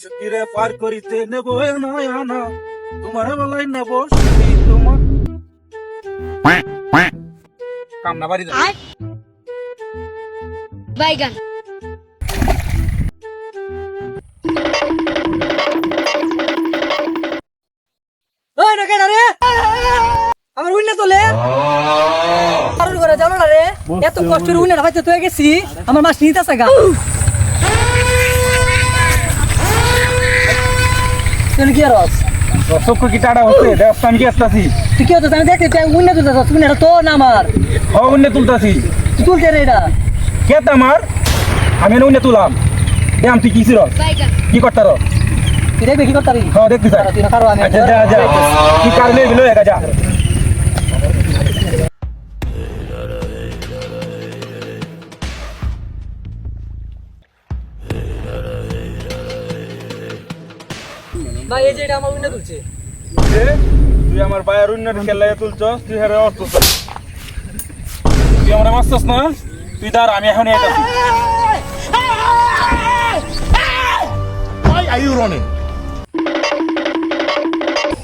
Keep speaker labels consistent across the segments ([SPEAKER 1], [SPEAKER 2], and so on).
[SPEAKER 1] সুখীরে পার করিতে নেব আনা তোমার বেলায় নেব তোমার। কামনা বাড়ি
[SPEAKER 2] বাইগান।
[SPEAKER 3] না আমার উইনা তোলে। কারণ করে জানো না রে। এত কষ্টের উইনা ভাইতে তুই গেছি। আমার মাছ নিতে আছে কি আর
[SPEAKER 1] চক্ষু কি টাটা হচ্ছে দেখছ আমি কি আসতাছি?
[SPEAKER 3] তুই কি হতো আমি দেখতে চাই উইনা তুলতে চাস উইনাটা তো না আমার।
[SPEAKER 1] অন্য তুলতাছি।
[SPEAKER 3] তুই তুলতে রে এটা।
[SPEAKER 1] কে আমার? আমি অন্য তুলাম। দেম তুই কি
[SPEAKER 2] বাইগান
[SPEAKER 1] কি করতার?
[SPEAKER 3] তুই দেখবি কি করতে
[SPEAKER 1] হ্যাঁ দেখতে স্যার
[SPEAKER 3] তুই না কারও আমি
[SPEAKER 1] আচ্ছা যা যা। কি কারণে এগুলো একা যা।
[SPEAKER 3] ভাই এই যে এটা আমার উইনা তুলছে।
[SPEAKER 1] তুই আমার বাইরের উন্নত খেলায় তুলছস তুই হেরে অর্থ তুই আমরা মারছস না? তুই দাঁড়া আমি এখন এটা
[SPEAKER 4] Why are you running?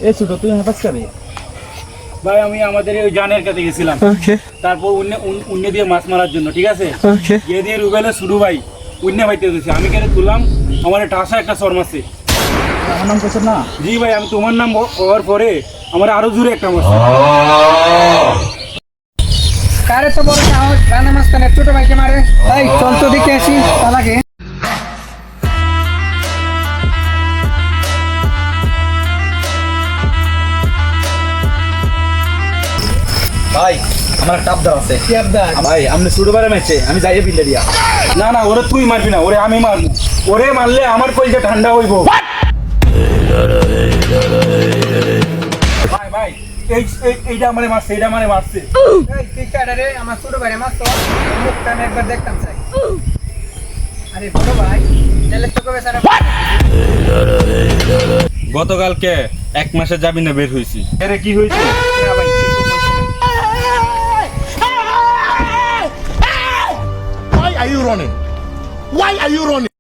[SPEAKER 1] এই ছোট তুই আমার কাছে ভাই আমি আমাদের ওই জানের কাছে গেছিলাম। তারপর অন্য অন্য দিয়ে মাছ মারার জন্য ঠিক আছে? গিয়ে দিয়ে রুবেলে শুরু ভাই অন্য ভাইতে আমি কেন তুললাম? আমার ঠাসা একটা শর্ম আছে।
[SPEAKER 4] আমার নাম না
[SPEAKER 1] জি ভাই আমি তোমার নাম হওয়ার পরে আমার আরও জোরে একটা মাছ।
[SPEAKER 3] কারে তো বড় সাহস রানা ছোট ভাইকে মারে। এই চল তো দেখে আসি তালাকে
[SPEAKER 4] ভাই আমার টাপ দাও আছে।
[SPEAKER 3] কি আবদার?
[SPEAKER 4] ভাই আপনি শুরু বারে ম্যাচে আমি যাইয়ে বিলে দিয়া।
[SPEAKER 1] না না ওরে তুই মারবি না ওরে আমি মারবো। ওরে মারলে আমার কলজা ঠান্ডা হইব। এই এই- এইটা আমারে মারছে এইটা আমারে মারছে।
[SPEAKER 3] এই তুই কাটা আমার ছোট ভাই মাস মুখটা আমি একবার দেখতাম চাই। আরে বড় ভাই জেলে তো কবে সারা
[SPEAKER 1] গতকালকে এক মাসে যাবি না বের হইছি এরে কি হইছে
[SPEAKER 3] না।
[SPEAKER 4] Why are you running? Why are you running?